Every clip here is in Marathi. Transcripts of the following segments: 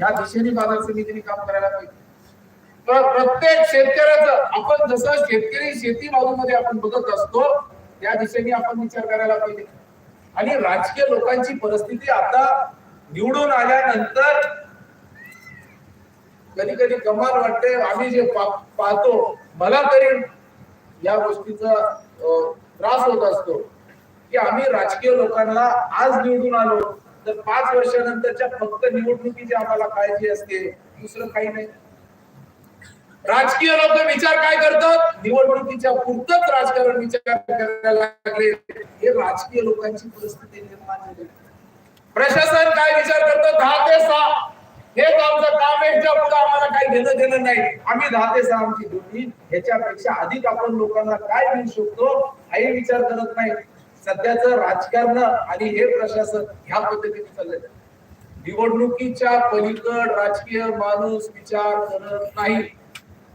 या दिशेने बाजार समितीने काम करायला पाहिजे. तर प्रत्येक शेतकऱ्याचं आपण जसं शेतकरी शेती बाजूमध्ये आपण बघत असतो त्या दिशेने आपण विचार करायला पाहिजे. आणि राजकीय लोकांची परिस्थिती आता निवडून आल्यानंतर कधी कधी कमाल वाटते आम्ही जे पा- पाहतो मला तरी या गोष्टीचा त्रास होत असतो की आम्ही राजकीय लोकांना आज निवडून आलो तर पाच वर्षानंतरच्या फक्त निवडणुकीची आम्हाला काळजी असते दुसरं काही नाही. राजकीय लोक विचार काय करतात? निवडणुकीच्या पुरतच राजकारण विचार करायला लागले. हे राजकीय लोकांची परिस्थिती निर्माण झाली. प्रशासन काय विचार करतं? दहा ते सहा. हेच आमचं काम आहे. पुढे आम्हाला काही घेणं देणं नाही. आम्ही दहा ते सहा आमची ड्युटी. ह्याच्यापेक्षा अधिक आपण लोकांना काय देऊ शकतो काही विचार करत नाही. सध्याचं राजकारण आणि हे प्रशासन ह्या पद्धतीने चाललंय. निवडणुकीच्या पलीकड राजकीय माणूस विचार करत नाही.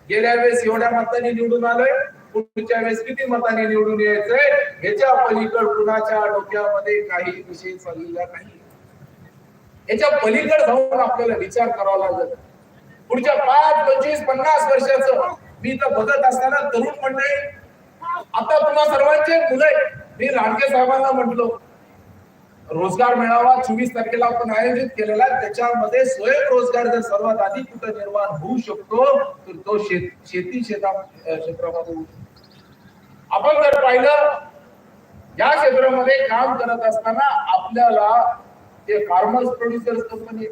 गेल्या वेळेस एवढ्या मतांनी निवडून आलोय पुढच्या वेळेस किती मतांनी निवडून यायचंय ह्याच्या पलीकड कुणाच्या डोक्यामध्ये काही विषय चाललेला नाही. याच्या पलीकड जाऊन आपल्याला विचार करावा लागेल. पुढच्या पाच पंचवीस पन्नास वर्षाचं मी तर बघत असताना तरुण मंडळी आता तुम्हा सर्वांचे मुलं मी लाडके साहेबांना म्हटलो रोजगार मेळावा चोवीस तारखेला आपण आयोजित केलेला त्याच्यामध्ये स्वयंरोजगार जर सर्वात आधी कुठं निर्माण होऊ शकतो तर तो शेत शेती शेता क्षेत्रामध्ये होऊ आपण जर पाहिलं या क्षेत्रामध्ये काम करत असताना आपल्याला ते फार्मर्स प्रोड्युसर्स कंपनी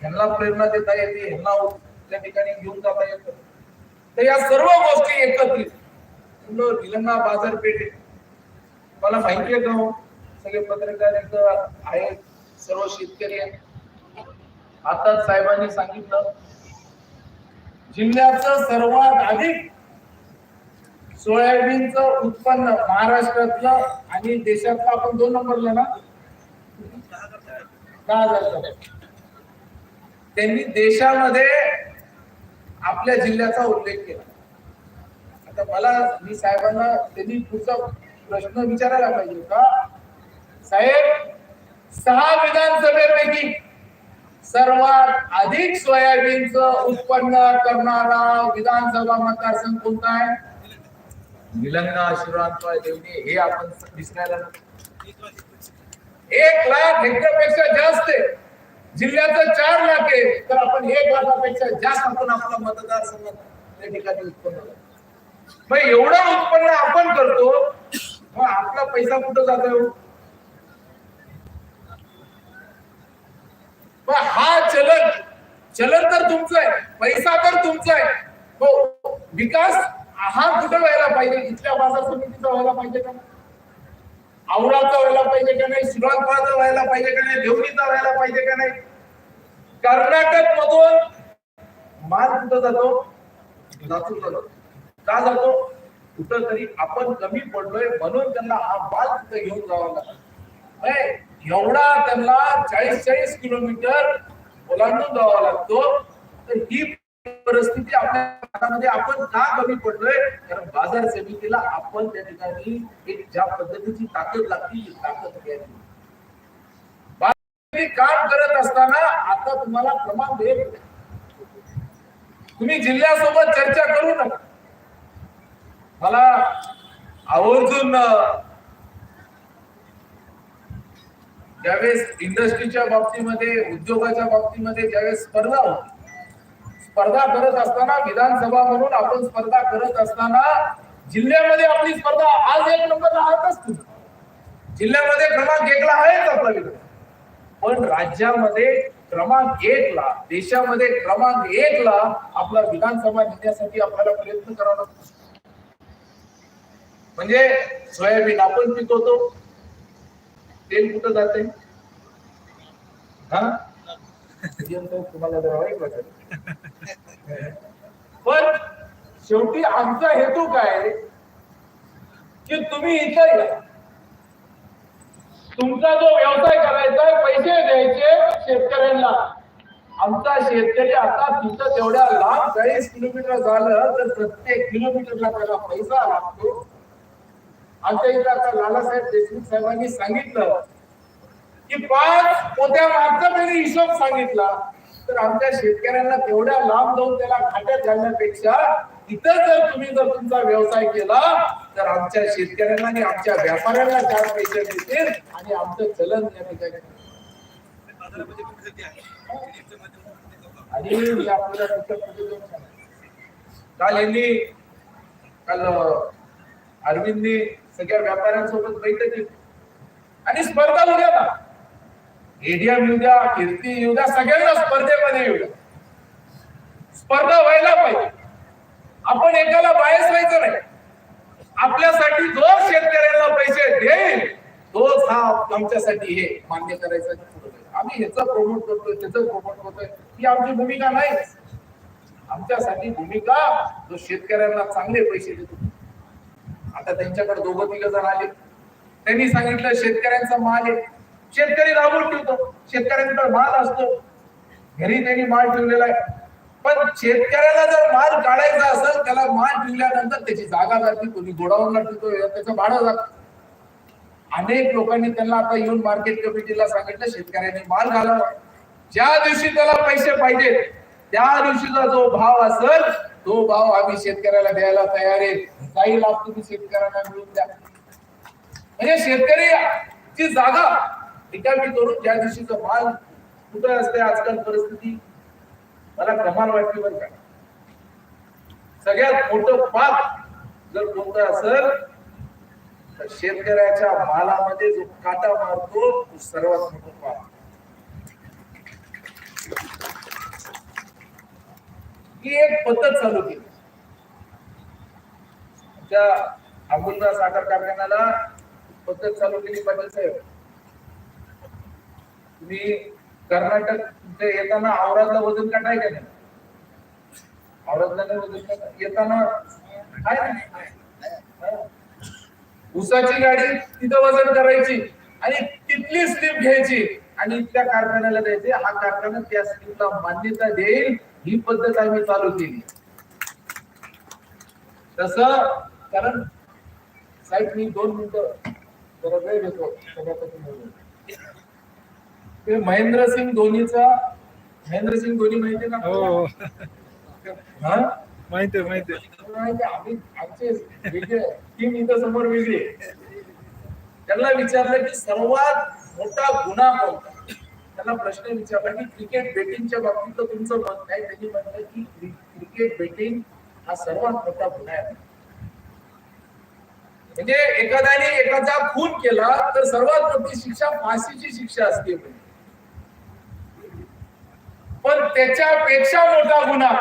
ह्यांना प्रेरणा देता येते ह्यांना त्या ठिकाणी घेऊन जाता येतं. तर या सर्व गोष्टी एकत्रित. निलंगा बाजारपेठ मला माहिती आहे का हो? सगळे पत्रकार इथं आहेत सर्व शेतकरी आहेत. आता साहेबांनी सांगितलं जिल्ह्याचं सर्वात अधिक सोयाबीनचं उत्पन्न महाराष्ट्रातलं आणि देशातलं आपण दोन नंबरला ना? दहा हजार त्यांनी देशामध्ये आपल्या जिल्ह्याचा उल्लेख केला. आता मला मी साहेबांना त्यांनी पुढचा प्रश्न विचारायला पाहिजे का? साहेब सहा विधानसभेपैकी सर्वात अधिक सोयाबीनच उत्पन्न करणारा विधानसभा मतदारसंघ कोणता आहे? निलंगा शिवरामपाल देवणी हे आपण विसरायला एक लाख हेक्टरपेक्षा जास्त आहे. जिल्ह्याचं चार लाख आहे. तर आपण एक लाखापेक्षा जास्त आपण आपला मतदारसंघ त्या ठिकाणी उत्पन्न मग एवढं उत्पन्न आपण करतो मग आपला पैसा कुठं जातो हा चलन चलन तर तुमचं आहे पैसा तर तुमचा आहे हो विकास हा कुठं व्हायला पाहिजे? इथल्या बाजार समितीचा व्हायला पाहिजे का? औराचा व्हायला पाहिजे का नाही? सुरांपाचा व्हायला पाहिजे का नाही? देवणीचा व्हायला पाहिजे का नाही? कर्नाटक मधून माल कुठं जातो जातो. का जातो? कुठं तरी आपण कमी पडलोय म्हणून त्यांना हा बाल तिथं घेऊन जावा लागतो एवढा त्यांना चाळीस चाळीस किलोमीटर ओलांडून जावा लागतो. तर ही परिस्थिती आपल्या आपण का कमी पडलोय? कारण बाजार समितीला आपण त्या ठिकाणी एक ज्या पद्धतीची ताकद लागते ताकद घ्यायची. काम करत असताना आता तुम्हाला क्रमांक एक तुम्ही जिल्ह्यासोबत चर्चा करू नका. मला आवर्जून ज्यावेळेस इंडस्ट्रीच्या बाबतीमध्ये उद्योगाच्या बाबतीमध्ये ज्यावेळेस स्पर्धा होती स्पर्धा करत असताना विधानसभा म्हणून आपण स्पर्धा करत असताना जिल्ह्यामध्ये आपली स्पर्धा आज एक नंबर राहतच तुम्ही जिल्ह्यामध्ये क्रमांक एकला आहेच आपला विधान. पण राज्यामध्ये क्रमांक एक ला देशामध्ये क्रमांक एक ला आपला विधानसभा नेण्यासाठी आपल्याला प्रयत्न करावा लागतो. म्हणजे सोयाबीन आपण पिकवतो. तेल कुठं जाते हा? तुम्हाला पण शेवटी आमचा हेतू काय? की तुम्ही इथं या. तुमचा जो व्यवसाय करायचा आहे पैसे द्यायचे शेतकऱ्यांना. आमचा शेतकरी आता तिथं तेवढ्या लांब चाळीस किलोमीटर झालं तर प्रत्येक किलोमीटरला त्याला पैसा लागतो. आमच्या इथं आता लालासाहेब देशमुख साहेबांनी सांगितलं की पाच पोत्या मागचा त्यांनी हिशोब सांगितला तर आमच्या शेतकऱ्यांना तेवढ्या लांब जाऊन त्याला खात्यात घालण्यापेक्षा इथं जर तुम्ही जर तुमचा व्यवसाय केला तर आमच्या शेतकऱ्यांना आणि आमच्या व्यापाऱ्यांना चार पैसे मिळतील आणि आमचं चलन या ठिकाणी. आणि मी काल यांनी काल अरविंदनी सगळ्या व्यापाऱ्यांसोबत बैठक आणि स्पर्धा उद्या ना एडियम येऊ द्या कीर्ती येऊ द्या सगळ्यांना स्पर्धेमध्ये येऊ द्या स्पर्धा व्हायला पाहिजे. आपण एकाला बायस व्हायचं नाही. आपल्यासाठी जो शेतकऱ्याला पैसे देईल. तोच हा आमच्यासाठी हे मान्य करायचं आम्ही ह्याचं प्रमोट करतोय त्याचं प्रमोट करतोय. ही आमची भूमिका नाही. आमच्यासाठी भूमिका जो शेतकऱ्यांना चांगले पैसे देतो. आता त्यांच्याकडे दोघं तिघ जण आले. त्यांनी सांगितलं शेतकऱ्यांचा माल आहे. शेतकरी राबून ठेवतो. शेतकऱ्यांकडे माल असतो. घरी त्यांनी माल ठेवलेला आहे. पण शेतकऱ्याला जर माल काढायचा असेल त्याला माल ठेवल्यानंतर त्याची जागा जाते. कोणी गोडाऊनला ठेवतो त्याचं भाडं जात. अनेक लोकांनी त्यांना आता येऊन मार्केट कमिटीला सांगितलं शेतकऱ्यांनी माल घालावा. ज्या दिवशी त्याला पैसे पाहिजे त्या दिवशीचा जो भाव असेल तो भाव आम्ही शेतकऱ्याला द्यायला तयार आहे. काही लाभ तुम्ही शेतकऱ्यांना मिळून द्या. म्हणजे शेतकरी ची जागा रिकामी करून ज्या दिवशीचा माल कुठं असते आजकाल परिस्थिती मला कमाल वाटली बरं का. सगळ्यात मोठं पाप जर कोणतं असेल तर शेतकऱ्याच्या मालामध्ये जो काटा मारतो तो सर्वात मोठं पाप. ही एक पद्धत चालू केली. आमच्या अमोलराव साखर कारखान्याला पद्धत चालू केली पाटील साहेब. तुम्ही कर्नाटक तुमच्या येताना औरादला वजन काटा का नाही? औरादला नाही वजन येताना काय ऊसाची गाडी तिथं वजन करायची आणि तिथली स्लिप घ्यायची आणि इथल्या कारखान्याला द्यायची. हा कारखाना त्या स्लिपला मान्यता देईल. ही पद्धत आम्ही चालू केली. तस कारण साहेब मी दोन मिनिटं जरा वेळ घेतो सभापती ते महेंद्रसिंग धोनीचा महेंद्रसिंग धोनी माहिती आहे हो. ना हा? माहिती आहे, माहिती आहे. आम्ही आमचे वेगळे टीम इथं समोर वेगळी. त्यांना विचारलं की सर्वात मोठा गुन्हा कोणता? त्यांना प्रश्न विचारला की क्रिकेट बेटिंगच्या बाबतीत तुमचं मत काय? त्यांनी म्हटलं की क्रिकेट बेटिंग हा सर्वात मोठा गुन्हा आहे. म्हणजे एखाद्याने एखादा खून केला तर सर्वात मोठी शिक्षा फाशीची शिक्षा असते. पण त्याच्यापेक्षा मोठा गुन्हा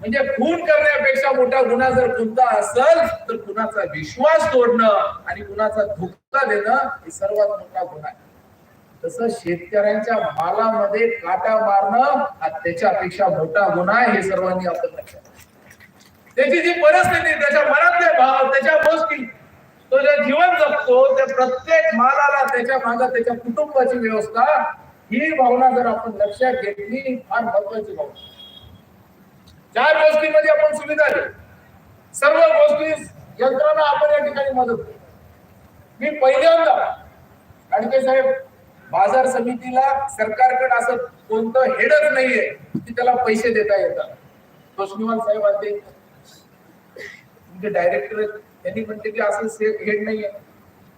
म्हणजे खून करण्यापेक्षा मोठा गुन्हा जर कोणता असेल तर कुणाचा विश्वास तोडणं आणि कुणाचा धोका देणं हे सर्वात मोठा गुन्हा आहे. तसं शेतकऱ्यांच्या मालामध्ये काटा मारणं हा त्याच्यापेक्षा मोठा गुन्हा आहे हे सर्वांनी आपण लक्षात त्याची जी परिस्थिती त्याच्या मनातले भाव त्याच्या गोष्टी तो जे जीवन जगतो त्या प्रत्येक मालाला त्याच्या मागा त्याच्या कुटुंबाची व्यवस्था ही भावना जर आपण लक्षात घेतली फार महत्वाची भावना चार गोष्टीमध्ये आपण सुविधा देऊ सर्व गोष्टी यंत्रणा आपण या ठिकाणी मदत करू. मी पहिल्यांदा अडके साहेब बाजार समितीला सरकारकडे असं कोणतं हेडच नाहीये की त्याला पैसे देता येतात. तोष्णीवाल साहेब आले. तुमचे डायरेक्टर त्यांनी म्हणते की असं हेड नाहीये.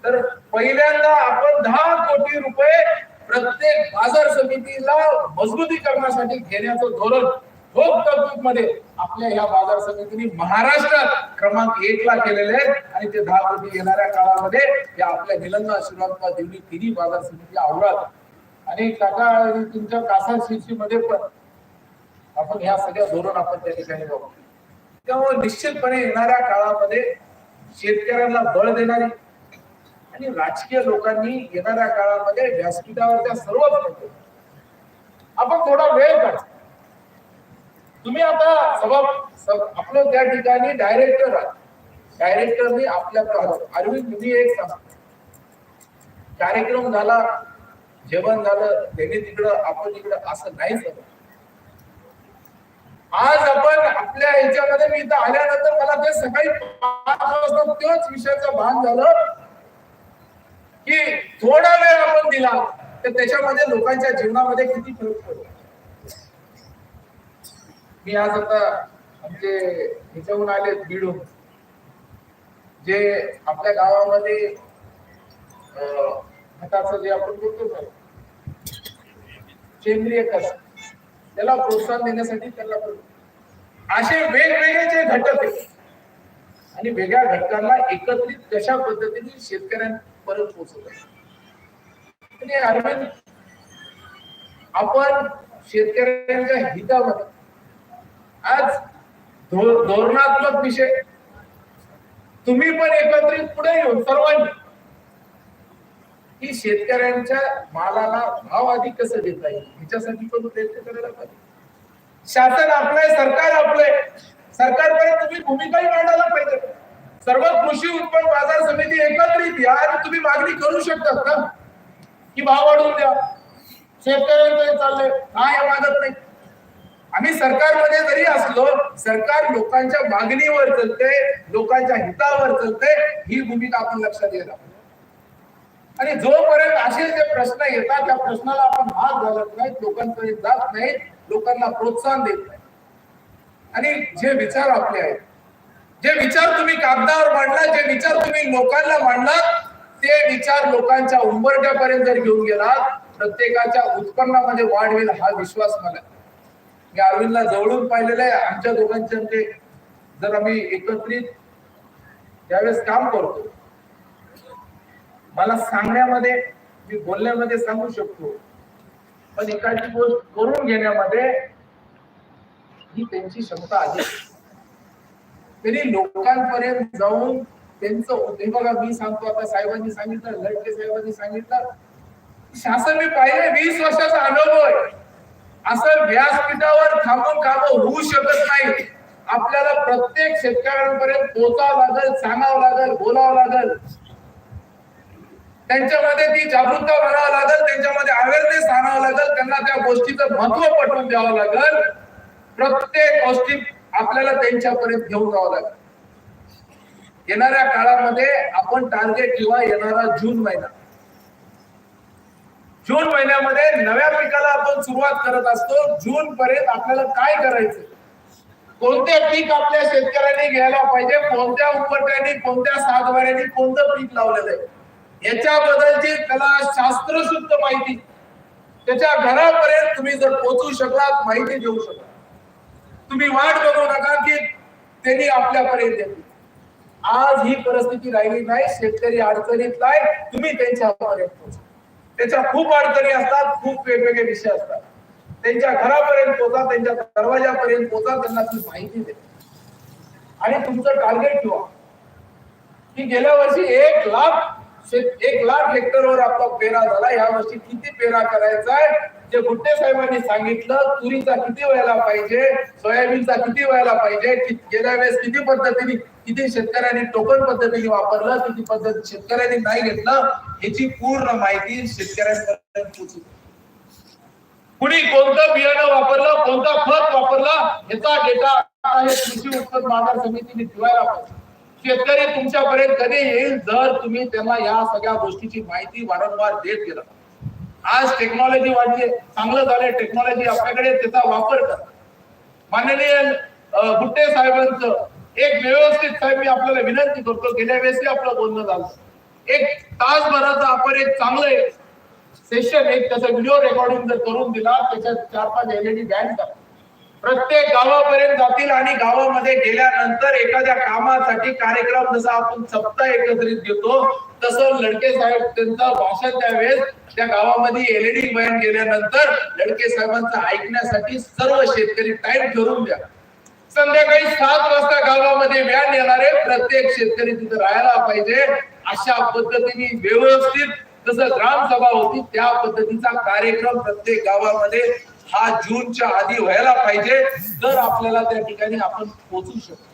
तर पहिल्यांदा आपण दहा कोटी रुपये प्रत्येक बाजार समितीला मजबूतीकरणासाठी घेण्याचं धोरण ठोक तरतूदमध्ये आपल्या ह्या बाजार समितीने महाराष्ट्रात क्रमांक एक ला केलेले आहेत. आणि ते दहा कोटी येणाऱ्या काळामध्ये या आपल्या निलंगा श्रीलंका देवी तिन्ही बाजार समिती आवडत आणि काका तुमच्या कासा मध्ये पण आपण ह्या सगळ्या धोरण आपण त्या ठिकाणी बघू. त्यामुळे हो, निश्चितपणे येणाऱ्या काळामध्ये शेतकऱ्यांना बळ देणारी आणि राजकीय लोकांनी येणाऱ्या काळामध्ये व्यासपीठावरच्या सर्वच म्हणतो आपण थोडा वेळ काढतो तुम्ही आता सभा आपलं त्या ठिकाणी डायरेक्टर आहात. डायरेक्टरनी आपल्या अरविंद तुम्ही एक सांगा. कार्यक्रम झाला जेवण झालं त्यांनी तिकडं आपण इकडं असं नाही झालं आज आपण आपल्या ह्याच्यामध्ये मी इथं आल्यानंतर मला ते सकाळी पाच वाजता तोच विषयाचं भान झालं की थोडा वेळ आपण दिला तर त्याच्यामध्ये लोकांच्या जीवनामध्ये किती फरक पडतो मी आज आता म्हणजे ह्याच्याहून आले बीडून जे आपल्या गावामध्ये खताचं जे आपण बोलतो ना सेंद्रिय खत त्याला प्रोत्साहन देण्यासाठी त्याला असे वेगवेगळे जे घटक आहेत आणि वेगळ्या घटकांना एकत्रित कशा पद्धतीने शेतकऱ्यांपर्यंत पोहोचवत आणि अरविंद आपण शेतकऱ्यांच्या हितामध्ये आज धोरणात्मक विषय. तुम्ही पण एकत्रित पुढे येऊन सर्वांनी की शेतकऱ्यांच्या मालाला भाव आधी कसं देता येईल? ह्याच्यासाठी पण प्रयत्न करायला पाहिजे. शासन आपलंय सरकार आपलंय. सरकारपर्यंत तुम्ही भूमिकाही मांडायला पाहिजे. सर्व कृषी उत्पन्न बाजार समिती एकत्रित या आणि तुम्ही मागणी करू शकतात ना? की भाव वाढवून द्या. शेतकऱ्यांचं चाललंय. नाही मागत नाही? आम्ही सरकारमध्ये जरी असलो सरकार लोकांच्या मागणीवर चलते लोकांच्या हितावर चलते ही भूमिका आपण लक्षात घ्यायला आणि जोपर्यंत असे जे प्रश्न येतात त्या प्रश्नाला आपण भाग घालत नाहीत लोकांकडे जात नाहीत लोकांना प्रोत्साहन देत नाही आणि जे विचार आपले आहेत जे विचार तुम्ही कागदावर मांडला जे विचार तुम्ही लोकांना मांडलात ते विचार लोकांच्या उंबरट्यापर्यंत जर घेऊन गेलात प्रत्येकाच्या उत्पन्नामध्ये वाढ होईल हा विश्वास मला आहे. मी अरविंदला जवळून पाहिलेलं आहे. आमच्या दोघांचे म्हणजे जर आम्ही एकत्रित त्यावेळेस काम करतो. मला सांगण्यामध्ये मी बोलण्यामध्ये सांगू शकतो. पण एखादी गोष्ट करून घेण्यामध्ये ही त्यांची क्षमता आहे. त्यांनी लोकांपर्यंत जाऊन त्यांचं हे बघा मी सांगतो आता साहेबांनी सांगितलं लडके साहेबांनी सांगितलं. शासन मी पाहिले वीस वर्षाचा अनुभव आहे. असं व्यासपीठावर थांबून खाब होऊ शकत नाही. आपल्याला प्रत्येक शेतकऱ्यांपर्यंत पोचावं लागल सांगावं लागेल बोलावं लागल. त्यांच्यामध्ये ती जागरूकता बनावं लागल त्यांच्यामध्ये अवेअरनेस आणावं लागल त्यांना त्या गोष्टीचं महत्त्व पटवून द्यावं लागल. प्रत्येक गोष्टी आपल्याला त्यांच्यापर्यंत घेऊन जावं लागेल. येणाऱ्या काळामध्ये आपण टार्गेट किंवा येणारा जून महिना. जून महिन्यामध्ये नव्या पिकाला आपण सुरुवात करत असतो. जून पर्यंत आपल्याला काय करायचं? कोणते पीक आपल्या शेतकऱ्यांनी घ्यायला पाहिजे? कोणत्या उपट्याने कोणत्या सातबाऱ्यांनी कोणतं पीक लावलेलं आहे? याच्याबद्दलची त्याला शास्त्रशुद्ध माहिती. त्याच्या घरापर्यंत तुम्ही जर पोहोचू शकलात माहिती देऊ शकता तुम्ही वाट बघू नका की त्यांनी आपल्यापर्यंत येतील. आज ही परिस्थिती राहिली नाही शेतकरी अडचणीत आहे तुम्ही त्यांच्यापर्यंत पोहोचा त्याच्या खूप अडचणी असतात खूप वेगवेगळे विषय असतात. त्यांच्या घरापर्यंत पोचा त्यांच्या दरवाजापर्यंत पोचा त्यांना ती माहिती दे. आणि तुमचं टार्गेट ठेवा. की गेल्या वर्षी एक लाख एक लाख हेक्टरवर आपला पेरा झाला. या वर्षी किती पेरा करायचा आहे? जे गुट्टे साहेबांनी सांगितलं तुरीचा किती व्हायला पाहिजे सोयाबीनचा किती व्हायला पाहिजे गेल्या वेळेस किती पद्धतीने किती शेतकऱ्यांनी टोकन पद्धतीने वापरलं किती पद्धत शेतकऱ्यांनी नाही घेतलं याची पूर्ण माहिती शेतकऱ्यांपर्यंत पोहोचली. कुणी कोणतं बियाणं वापरलं कोणतं खत वापरलं याचा डेटा कृषी उत्पन्न बाजार समितीने ठेवायला पाहिजे. शेतकरी तुमच्यापर्यंत कधी येईल जर तुम्ही त्यांना या सगळ्या गोष्टीची माहिती वारंवार देत गेला. आज टेक्नॉलॉजी वाढली चांगलं झालं टेक्नॉलॉजी आपल्याकडे त्याचा वापर कर. माननीय गुट्टे साहेबांचं एक व्यवस्थित साहेब मी आपल्याला विनंती करतो गेल्या वेळेसही आपलं बोलणं झालं. एक तासभराचं आपण एक चांगलं सेशन एक त्याचा व्हिडिओ रेकॉर्डिंग जर करून दिला त्याच्यात चार पाच एलईडी बँड करा प्रत्येक गावापर्यंत जातील आणि गावामध्ये गेल्यानंतर एखाद्या कामासाठी कार्यक्रम जसा आपण सप्ताह एकत्रित घेतो तसं लडके साहेब त्यांचं भाषण त्यावेळेस त्या गावामध्ये एलईडी बॅन गेल्यानंतर लडके साहेबांचं ऐकण्यासाठी सर्व शेतकरी टाइम ठरवून द्या. संध्याकाळी सात वाजता गावामध्ये व्यान येणारे प्रत्येक शेतकरी तिथे राहायला पाहिजे. अशा पद्धतीने व्यवस्थित जसं ग्रामसभा होती त्या पद्धतीचा कार्यक्रम प्रत्येक गावामध्ये हा जूनच्या आधी व्हायला पाहिजे. तर आपल्याला त्या ठिकाणी आपण पोहोचू शकतो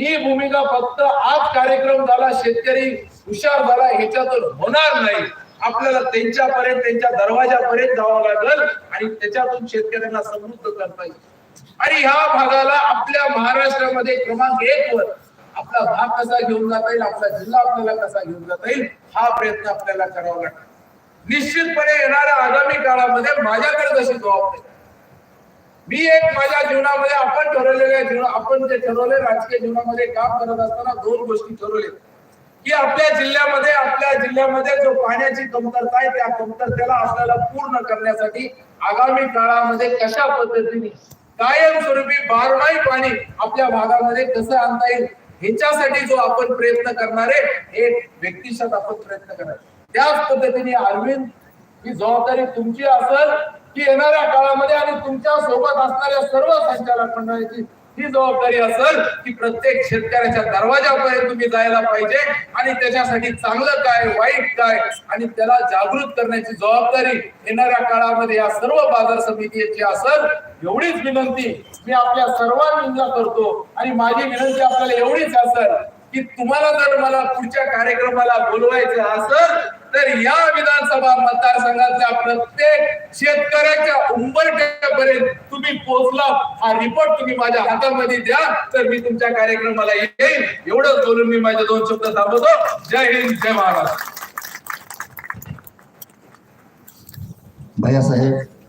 ही भूमिका फक्त आज कार्यक्रम झाला शेतकरी हुशार झाला ह्याच्यातून होणार नाही. आपल्याला त्यांच्यापर्यंत त्यांच्या दरवाजापर्यंत जावं लागेल आणि त्याच्यातून शेतकऱ्यांना समृद्ध करता येईल. आणि ह्या भागाला आपल्या महाराष्ट्रामध्ये क्रमांक एक वर आपला भाग कसा घेऊन जाता येईल आपला जिल्हा आपल्याला कसा घेऊन जाता येईल हा प्रयत्न आपल्याला करावा लागतो निश्चितपणे येणाऱ्या आगामी काळामध्ये माझ्याकडे जशी जबाबदारी मी एक माझ्या जीवनामध्ये आपण ठरवलेल्या जीवन आपण जे ठरवले राजकीय जीवनामध्ये काम करत असताना दोन गोष्टी ठरवले. की आपल्या जिल्ह्यामध्ये आपल्या जिल्ह्यामध्ये जो पाण्याची कमतरता आहे त्या कमतरतेला आपल्याला पूर्ण करण्यासाठी आगामी काळामध्ये कशा पद्धतीने कायमस्वरूपी बारमाही पाणी आपल्या भागामध्ये कसं आणता येईल ह्याच्यासाठी जो आपण प्रयत्न करणार आहे एक व्यक्तिशत आपण प्रयत्न करणार. त्याच पद्धतीने अरविंद ही जबाबदारी तुमची असेल की येणाऱ्या काळामध्ये आणि तुमच्यासोबत असणाऱ्या सर्व संचालक मंडळाची ही जबाबदारी असेल की प्रत्येक शेतकऱ्याच्या दरवाजापर्यंत तुम्ही जायला पाहिजे आणि त्याच्यासाठी चांगलं काय वाईट काय आणि त्याला जागृत करण्याची जबाबदारी येणाऱ्या काळामध्ये या सर्व बाजार समितीची असेल एवढीच विनंती मी आपल्या सर्वांना करतो आणि माझी विनंती आपल्याला एवढीच असेल की तुम्हाला जर मला पुढच्या कार्यक्रमाला बोलवायचं असेल तर या विधानसभा मतदारसंघातल्या प्रत्येक शेतकऱ्याच्या उंबरठ्यापर्यंत तुम्ही पोहोचला. हा रिपोर्ट तुम्ही माझ्या हातामध्ये द्या. तर मी तुमच्या कार्यक्रमाला येईल एवढंच बोलून मी माझे दोन शब्द थांबवतो. जय हिंद जय महाराष्ट्र. भैया साहेब